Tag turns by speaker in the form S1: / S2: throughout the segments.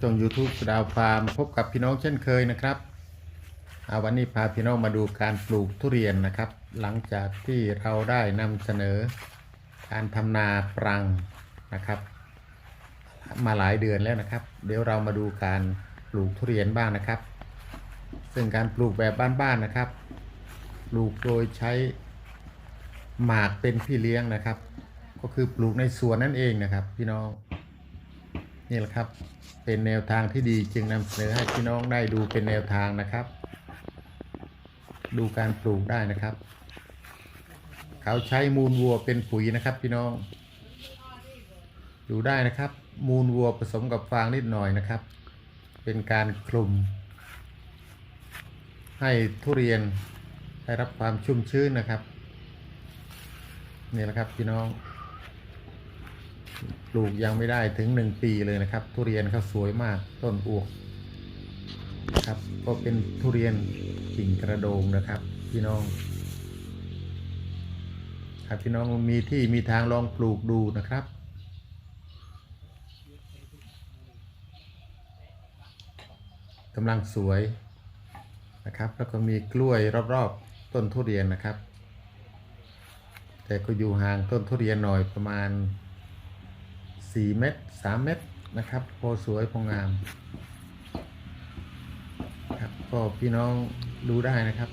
S1: ช่อง YouTube สดาวฟาร์มพบกับพี่น้องเช่นเคยนะครับอ่าวันนี้พาพี่น้องมาดูการปลูกทุเรียนนะครับ หลังจากที่เราได้นำเสนอการทำนาปรังนะครับ มาหลายเดือนแล้วนะครับ เดี๋ยวเรามาดูการปลูกทุเรียนบ้างนะครับ ซึ่งการปลูกแบบบ้านๆนะครับ ปลูกโดยใช้หมากเป็นพี่เลี้ยงนะครับ ก็คือปลูกในสวนนั่นเองนะครับ พี่น้อง นี่แหละครับ เป็นแนวทางที่ดีจึงนำเสนอให้พี่น้องได้ดูเป็นแนวทางนะครับ ดูการปลูกได้นะครับ เขาใช้มูลวัวเป็นปุ๋ยนะครับ พี่น้อง ดูได้นะครับ มูลวัวผสมกับฟางนิดหน่อยนะครับ เป็นการคลุม ให้ทุเรียนได้รับความชุ่มชื้นนะครับ นี่แหละครับพี่น้อง ปลูกยังไม่ได้ถึงหนึ่งปีเลยนะครับ ทุเรียนเขาสวยมากต้นอวกครับก็เป็นทุเรียนกิ่งกระโดงนะครับ พี่น้อง ครับพี่น้องมีที่มีทางลองปลูกดูนะครับ กำลังสวยนะครับ แล้วก็มีกล้วยรอบๆต้นทุเรียนนะครับ แต่ก็อยู่ห่างต้นทุเรียนหน่อยประมาณ 4เมตร3เมตรนะครับพอสวยพองามครับก็พี่น้องดูได้นะครับ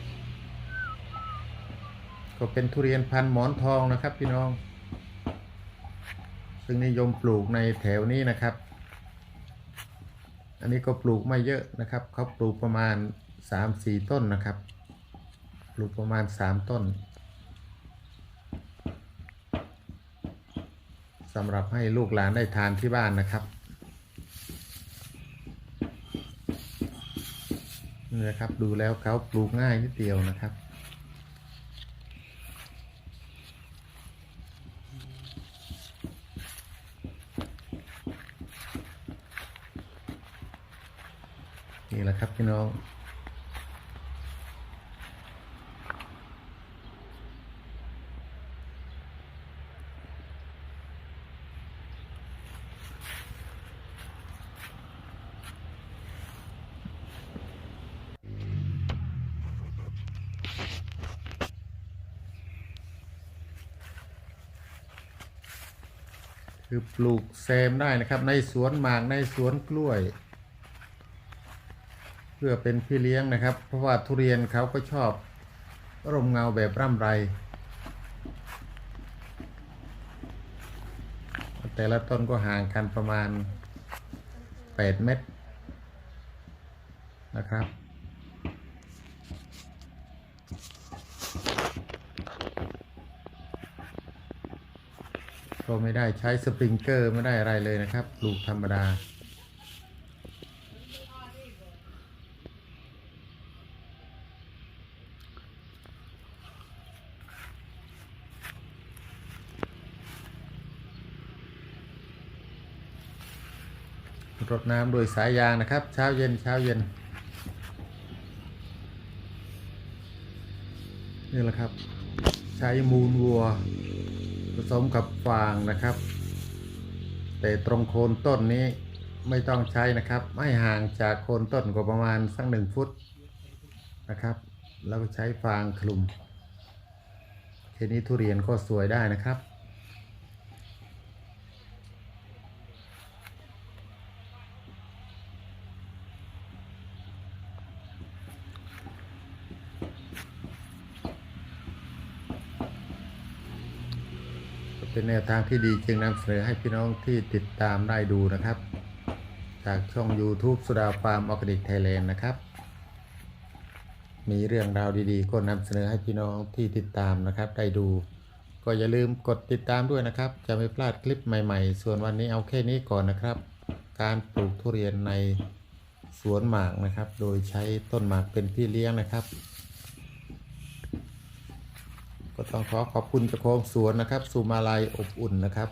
S1: ก็เป็นทุเรียนพันธุ์หมอนทองนะครับ พี่น้อง ซึ่งนิยมปลูกในแถวนี้นะครับ อันนี้ก็ปลูกไม่เยอะนะครับเขาปลูกประมาณ3-4ต้นนะครับ ปลูกประมาณ3ต้น สำหรับให้ลูกหลานได้ทานที่บ้านนะครับนี่นะครับดูแล้วเขาปลูกง่ายนิดเดียวนะครับนี่แหละครับพี่น้อง คือปลูกแซมได้นะครับ ในสวนหมากในสวนกล้วย เพื่อเป็นพี่เลี้ยงนะครับ เพราะว่าทุเรียนเขาก็ชอบร่มเงาแบบร่ำไร แต่ละต้นก็ห่างกันประมาณ 8 เมตรนะครับ ก็ไม่ได้ใช้สปริงเกอร์ไม่ได้อะไรเลยนะครับปลูกธรรมดา รดน้ำโดยสายยางนะครับ เช้าเย็นเช้าเย็นนี่แหละครับ ใช้มูลวัว ผสมกับฟางนะครับ แต่ตรงโคนต้นนี้ไม่ต้องใช้นะครับ ไม่ห่างจากโคนต้นกว่าประมาณสักหนึ่งฟุตนะครับ แล้วก็ใช้ฟางคลุมแค่นี้ทุเรียนก็สวยได้นะครับ เป็นแนวทางที่ดีจึงนำเสนอให้พี่น้องที่ติดตามได้ดูนะครับ จากช่อง YouTube สุดาฟาร์มออร์แกนิกไทยแลนด์นะครับ มีเรื่องราวดีๆ ก็นำเสนอให้พี่น้องที่ติดตามนะครับ ได้ดู ก็อย่าลืมกดติดตามด้วยนะครับ จะไม่พลาดคลิปใหม่ๆ ส่วนวันนี้เอาแค่นี้ก่อนนะครับ การปลูกทุเรียนในสวนหมากนะครับ โดยใช้ต้นหมากเป็นพี่เลี้ยงนะครับ ก็ต้องขอขอบคุณเจ้าของสวนนะครับสุมาลัยอบอุ่นนะครับ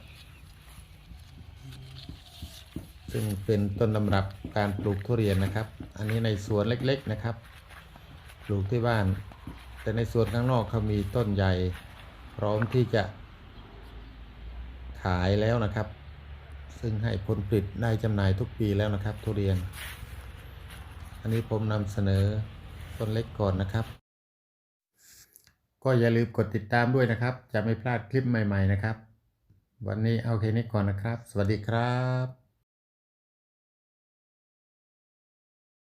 S1: ซึ่งเป็นต้นตำรับการปลูกทุเรียนนะครับ อันนี้ในสวนเล็กๆนะครับ ปลูกที่บ้าน แต่ในสวนข้างนอกเขามีต้นใหญ่ พร้อมที่จะขายแล้วนะครับ ซึ่งให้ผลผลิตได้จำหน่ายทุกปีแล้วนะครับ ทุเรียน อันนี้ผมนำเสนอต้นเล็กก่อนนะครับ ก็อย่าลืมกดติดตามด้วยนะครับ จะไม่พลาดคลิปใหม่ ๆนะครับ วันนี้เอาแค่นี้ก่อนนะครับ สวัสดีครับ